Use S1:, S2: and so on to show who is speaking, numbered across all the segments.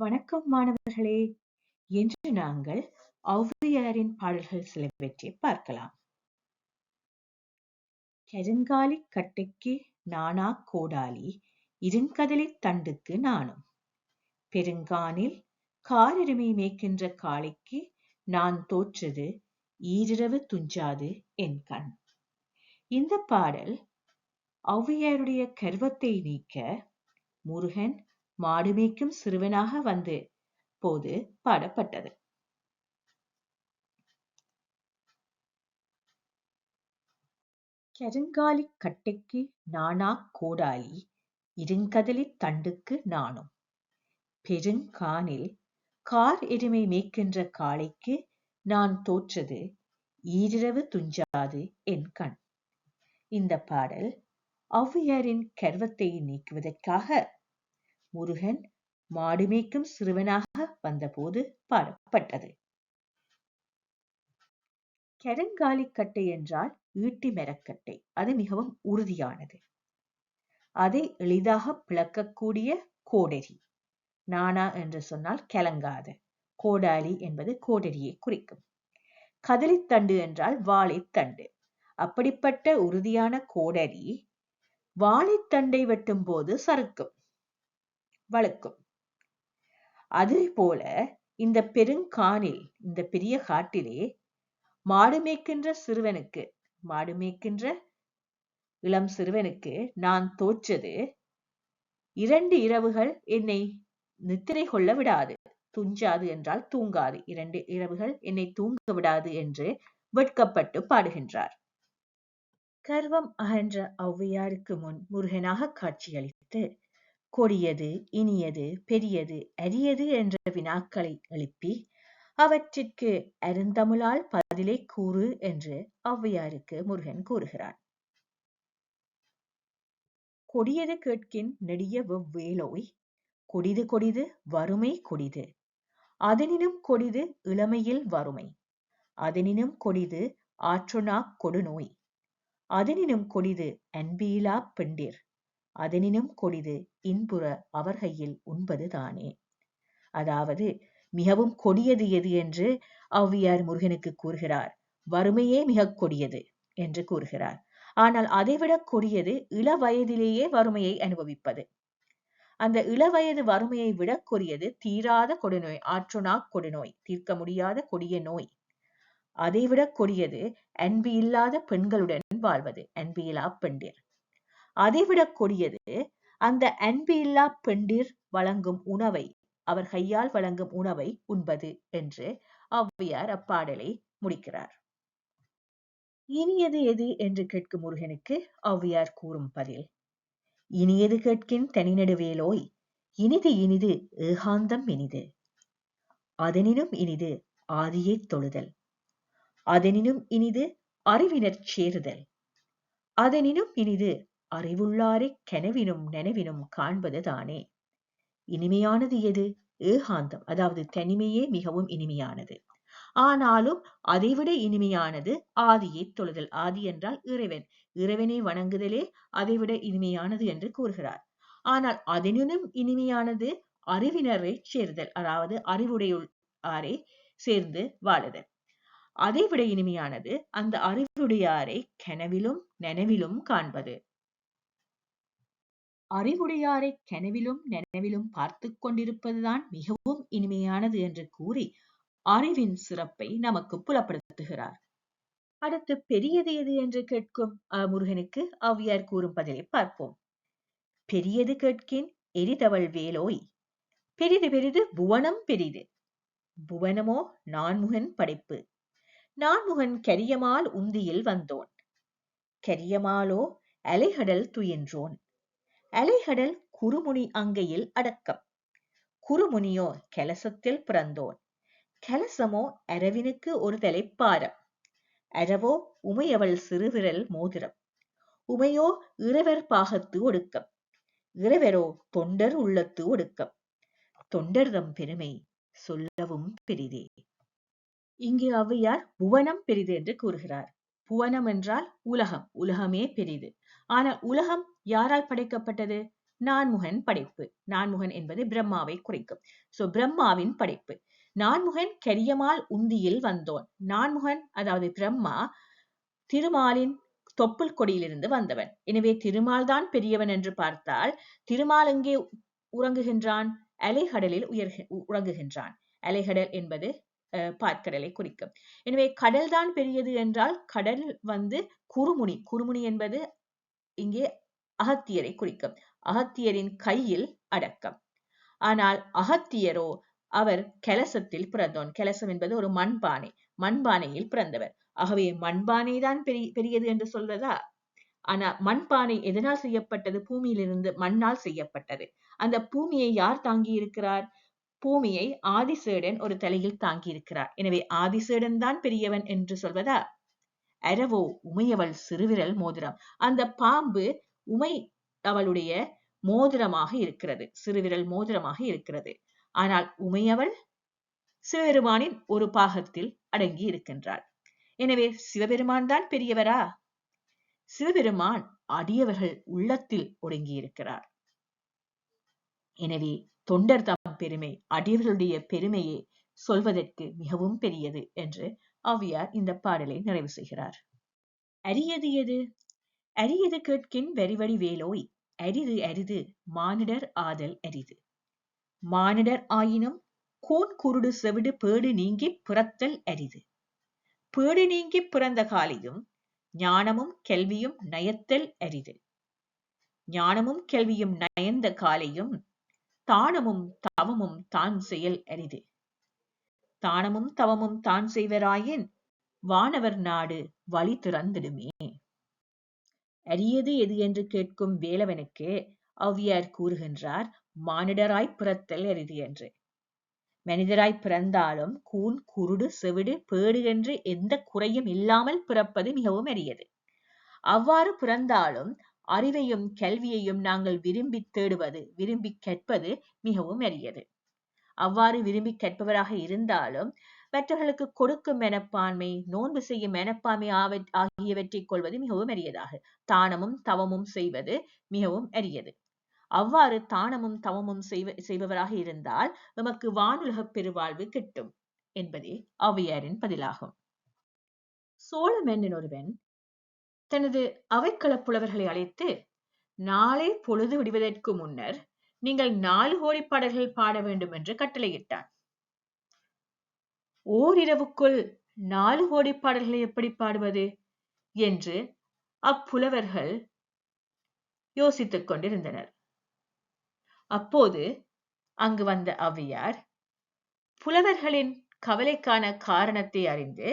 S1: வணக்கம் மாணவர்களே. என்று நாங்கள் ஔவையாரின் பாடல்கள் சிலவற்றை பார்க்கலாம். கருங்காலி கட்டைக்கு நானா கோடாலி இருங்கதலை தண்டுக்கு நானும். பெருங்கானில் காரெருமை மேய்க்கின்ற காளைக்கு நான் தோற்றது ஈரிரவு துஞ்சாது என் கண். இந்த பாடல் ஔவையாருடைய கர்வத்தை நீக்க முருகன் மாடு மேய்க்கும் சிறுவனாக வந்து போது பாடப்பட்டது. கருங்காலி கட்டைக்கு நானா கோடாலி இருங்கதலி தண்டுக்கு நானும் பெருங்கானில் கார் எருமை மேய்க்கின்ற காளைக்கு நான் தோற்றது ஈரிரவு துஞ்சாது என் கண். இந்த பாடல் ஔவையாரின் கர்வத்தை நீக்குவதற்காக முருகன் மாடு மேய்க்கும் சிறுவனாக வந்தபோது பாடப்பட்டது. கருங்காலி கட்டை என்றால் ஈட்டி மரக்கட்டை அது மிகவும் உறுதியானது. அதை எளிதாக பிளக்கக்கூடிய கோடரி. நானா என்று சொன்னால் கிளங்காது கோடாலி என்பது கோடரியை குறிக்கும். கதலித்தண்டு என்றால் வாழைத்தண்டு. அப்படிப்பட்ட உறுதியான கோடரி வாழைத்தண்டை வெட்டும் போது சறுக்கும். வழக்கம். அதே போல இந்த பெருங்கானில் இந்த பெரிய காட்டிலே மாடு மேய்க்கின்ற சிறுவனுக்கு மாடு மேய்க்கின்ற இளம் சிறுவனுக்கு நான் தோற்றது. இரண்டு இரவுகள் என்னை நித்திரை கொள்ள விடாது. துஞ்சாது என்றால் தூங்காது. இரண்டு இரவுகள் என்னை தூங்க விடாது என்று வெட்கப்பட்டு பாடுகின்றார். கர்வம் அகன்ற ஔவையாருக்கு முன் முருகனாக காட்சியளித்து கொடியது இனியது பெரியது அரியது என்ற வினாக்களை எழுப்பி அவற்றிற்கு அருந்தமிழால் பதிலை கூறு என்று ஔவையாருக்கு முருகன் கூறுகிறான் கொடியது கேட்கின் நெடிய வெவ்வேலோய் கொடிது கொடிது வறுமை கொடிது அதனினும் கொடிது இளமையில் வறுமை அதனினும் கொடிது ஆற்றுணா கொடுநோய் அதனினும் கொடிது அன்பியிலா பெண்டிர் அதனினும் கொடிது இன்புற அவர்கையில் உண்பது தானே. அதாவது மிகவும் கொடியது எது என்று ஔவையார் முருகனுக்கு கூறுகிறார். வறுமையே மிக கொடியது என்று கூறுகிறார். ஆனால் அதைவிட கொடியது இள வயதிலேயே வறுமையை அனுபவிப்பது. அந்த இளவயது வறுமையை விட கொடியது தீராத கொடுநோய் ஆற்றுனா கொடுநோய் தீர்க்க முடியாத கொடிய நோய். அதைவிட கொடியது அன்பு இல்லாத பெண்களுடன் வாழ்வது அன்பு இலா பெண்டிர். அதைவிடக் கொடியது அந்த அன்பில்லா பெண்டிர் வழங்கும் உணவை அவர் கையால் வழங்கும் உணவை உண்பது என்று ஔவையார் அப்பாடலை முடிக்கிறார். இனியது எது என்று கேட்கும் முருகனுக்கு ஔவையார் கூறும் பதில் இனியது கேட்கின் தனிநடுவேலோய் இனிது இனிது ஏகாந்தம் இனிது. அதனினும் இனிது ஆதியைத் தொழுதல் அதனினும் இனிது அறிவினர் சேருதல் அதனினும் இனிது அறிவுள்ளாரைக் கனவினும் நனவினும் காண்பது தானே. இனிமையானது எது? ஏகாந்தம். அதாவது தனிமையே மிகவும் இனிமையானது. ஆனாலும் அதைவிட இனிமையானது ஆதியை தொழுதல். ஆதி என்றால் இறைவன். இறைவனை வணங்குதலே அதைவிட இனிமையானது என்று கூறுகிறார். ஆனால் அதனினும் இனிமையானது அறிவினரை சேர்தல். அதாவது அறிவுடையாரை சேர்ந்து வாழுதல். அதைவிட இனிமையானது அந்த அறிவுடையாரை கனவிலும் நனவிலும் காண்பது. அறிவுடையாரை கனவிலும் நெனவிலும் பார்த்து கொண்டிருப்பதுதான் மிகவும் இனிமையானது என்று கூறி அறிவின் சிறப்பை நமக்கு புலப்படுத்துகிறார். அடுத்து பெரியது எது என்று கேட்கும் முருகனுக்கு அவ்வியார் கூறும் பதிலை பார்ப்போம். பெரியது கேட்கின் எரிதவள் வேலோய். பெரிது பெரிது புவனம் பெரிது. புவனமோ நான்முகன் படைப்பு. நான்முகன் கரியமால் உந்தியில் வந்தோன். கரியமாலோ அலைகடல் துயின்றோன். அலைகடல் குறுமுனி அங்கையில் அடக்கம். குறுமுனியோ கலசத்தில் பிறந்தோன். கலசமோ அரவினுக்கு ஒரு தலைப்பாரம். அரவோ உமையவள் சிறுவிரல் மோதிரம். உமையோ இறைவர் பாகத்து ஒடுக்கம். இறைவரோ தொண்டர் உள்ளத்து ஒடுக்கம். தொண்டர்தம் பெருமை சொல்லவும் பெரிதே. இங்கு அவ்வையார் புவனம் பெரிது என்று கூறுகிறார். புவனம் என்றால் உலகம். உலகமே பெரிது. ஆனால் உலகம் யாரால் படைக்கப்பட்டது? நான்முகன் படைப்பு. நான்முகன் என்பது பிரம்மாவை குறிக்கும். சோ பிரம்மாவின் படைப்பு. நான்முகன் கரியமால் உந்தியில் வந்தோன். நான்முகன் அதாவது பிரம்மா திருமாலின் தொப்புள் கொடியிலிருந்து வந்தவன். எனவே திருமால் தான் பெரியவன் என்று பார்த்தால் திருமால் எங்கே உறங்குகின்றான்? அலைகடலில் உயர் உறங்குகின்றான். அலைகடல் என்பது பாற்கடலை குறிக்கும். எனவே கடல் தான் பெரியது என்றால் கடல் வந்து குறுமுனி. குறுமுனி என்பது இங்கே அகத்தியரை குறிக்கும். அகத்தியரின் கையில் அடக்கம். ஆனால் அகத்தியரோ அவர் கலசத்தில் பிறந்தோன். கலசம் என்பது ஒரு மண்பானை. மண்பானையில் பிறந்தவர். ஆகவே மண்பானை தான் பெரிய பெரியது என்று சொல்வதா? ஆனா மண்பானை எதனால் செய்யப்பட்டது? பூமியிலிருந்து மண்ணால் செய்யப்பட்டது. அந்த பூமியை யார் தாங்கி இருக்கிறார் பூமியை ஆதிசேடன் ஒரு தலையில் தாங்கி இருக்கிறார் எனவே ஆதிசேடன் தான் பெரியவன் என்று சொல்வதா? அரவோ உமையவள் சிறுவிரல் மோதிரம். அந்த பாம்பு உமை அவளுடைய மோதிரமாக இருக்கிறது. சிறுவிரல் மோதிரமாக இருக்கிறது. ஆனால் உமையவள் சிவபெருமானின் ஒரு பாகத்தில் அடங்கி இருக்கின்றாள். எனவே சிவபெருமான் தான் பெரியவரா? சிவபெருமான் அடியவர்கள் உள்ளத்தில் ஒடுங்கி இருக்கிறார். எனவே தொண்டர் தம் பெருமை அடியவர்களுடைய பெருமையை சொல்வதற்கு மிகவும் பெரியது என்று அவ்வியார் இந்த பாடலை நிறைவு செய்கிறார். அரியது எது? அரியது கேட்கின் வெறிவடி வேலோய் அரிது அரிது மானிடர் ஆதல் அரிது. மானிடர் ஆயினும் கூன் குருடு செவிடு பேடு நீங்கி பிறத்தல் அரிது. பேடு நீங்கி பிறந்த காலையும் ஞானமும் கல்வியும் நயத்தல் அரிது. ஞானமும் கல்வியும் நயந்த காலையும் தானமும் தவமும் தான் செயல் அரிது. தானமும் தவமும் தான் செய்வராயின் வானவர் நாடு வழி திறந்திடுமே. அரியது எது என்று கேட்கும் வேலவனுக்கு அவ்வியார் கூறுகின்றார் மானிடராய் பிறத்தல் அரிது என்று. மனிதராய் பிறந்தாலும் கூன் குருடு செவிடு பேடு என்று எந்த குறையும் இல்லாமல் பிறப்பது மிகவும் அரியது. அவ்வாறு பிறந்தாலும் அறிவையும் கல்வியையும் நாங்கள் விரும்பி தேடுவது விரும்பி கற்பது மிகவும் அரியது. அவ்வாறு விரும்பி கேட்பவராக இருந்தாலும் மற்றவர்களுக்கு கொடுக்கும் மனப்பான்மை நோன்பு செய்யும் மனப்பான்மை ஆகியவற்றை கொள்வது மிகவும் அரியதாக தானமும் தவமும் செய்வது மிகவும் அரியது அவ்வாறு தானமும் தவமும் செய்வ செய்பவராக இருந்தால் நமக்கு வானுலக பெருவாழ்வு கிட்டும் என்பதே அவையாரின் பதிலாகும். சோழ மன்னன் ஒருவன் தனது அவைக்கள புலவர்களை அழைத்து நாளை பொழுது விடுவதற்கு முன்னர் நீங்கள் நாலு கோடி பாடல்கள் பாட வேண்டும் என்று கட்டளையிட்டான் ஓரிரவுக்குள் நாலு கோடி பாடல்களை எப்படி பாடுவது என்று அப்புலவர்கள் யோசித்துக் கொண்டிருந்தனர். அப்போது அங்கு வந்த அவ்வியார் புலவர்களின் கவலைக்கான காரணத்தை அறிந்து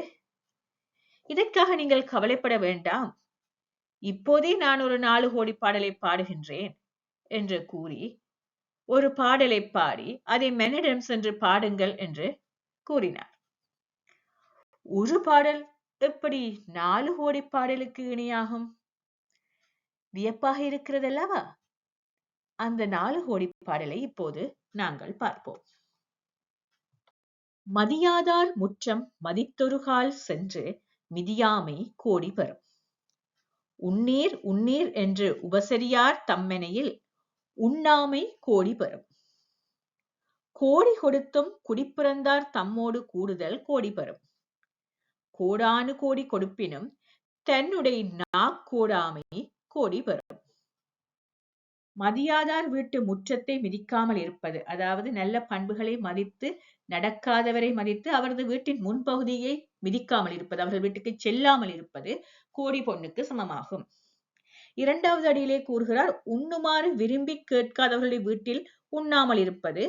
S1: இதற்காக நீங்கள் கவலைப்பட வேண்டாம். இப்போதே நான் ஒரு நாலு கோடி பாடலை பாடுகின்றேன் என்று கூறி ஒரு பாடலை பாடி அதை மெனிடம் சென்று பாடுங்கள் என்று கூறினார். ஒரு பாடல் எப்படி நாலு கோடி பாடலுக்கு இணையாகும்? வியப்பாக இருக்கிறதல்லவா? அந்த நாலு கோடி பாடலை இப்போது நாங்கள் பார்ப்போம். மதியாதார் முற்றம் மதித்தொருகால் சென்று மிதியாமை கோடி பெறும். உன்னீர் உன்னீர் என்று உபசரியார் தம்மெனையில் உண்ணாமை கோடி பெறும். கோடி கொடுத்தும் குடிப்பிறந்தார் தம்மோடு கூடுதல் கோடி பெறும். கோடானு கோடி கொடுப்பினும் தன்னுடைய நாக்கோடாமை கோடி பெறும். மதியாதார் வீட்டு முற்றத்தை மிதிக்காமல் இருப்பது அதாவது நல்ல பண்புகளை மதித்து நடக்காதவரை மதித்து அவரது வீட்டின் முன்பகுதியை மிதிக்காமல் இருப்பது அவர்கள் வீட்டுக்கு செல்லாமல் இருப்பது கோடி பொண்ணுக்கு சமமாகும். இரண்டாவது அடியிலே கூறுகிறார் உண்ணுமாறு விரும்பி கேட்காதவர்களுடைய வீட்டில் உண்ணாமல் இருப்பது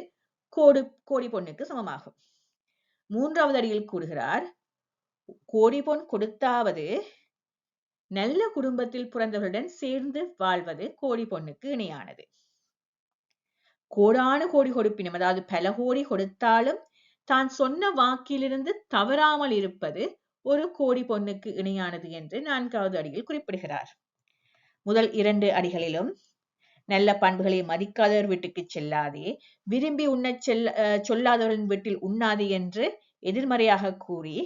S1: கோடு கோடி பொண்ணுக்கு சமமாகும். மூன்றாவது அடியில் கூறுகிறார் கோடி பொன் கொடுத்தாவது நல்ல குடும்பத்தில் பிறந்தவர்களுடன் சேர்ந்து வாழ்வது கோடி பொண்ணுக்கு இணையானது. கோடான கோடி கொடுப்பினும் அதாவது பல கோடி கொடுத்தாலும் தான் சொன்ன வாக்கிலிருந்து தவறாமல் இருப்பது ஒரு கோடி பொண்ணுக்கு இணையானது என்று நான்காவது அடியில் குறிப்பிடுகிறார். முதல் இரண்டு அடிகளிலும் நல்ல பண்புகளை மதிக்காதவர் வீட்டுக்கு செல்லாதே விரும்பி உண்ணச் செல்ல சொல்லாதவரின் வீட்டில் உண்ணாதே என்று எதிர்மறையாக கூறி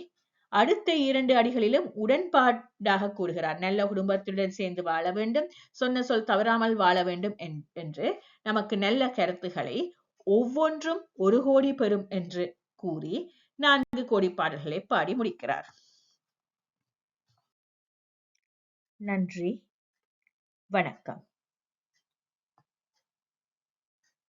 S1: அடுத்த இரண்டு அடிகளிலும் உடன்பாடாக கூறுகிறார். நல்ல குடும்பத்துடன் சேர்ந்து வாழ வேண்டும் சொன்ன சொல் தவறாமல் வாழ வேண்டும் என்- என்று நமக்கு நல்ல கருத்துக்களை ஒவ்வொன்றும் ஒரு கோடி பெறும் என்று கூறி நான்கு கோடி பாடல்களை பாடி முடிக்கிறார். நன்றி. வணக்கம்.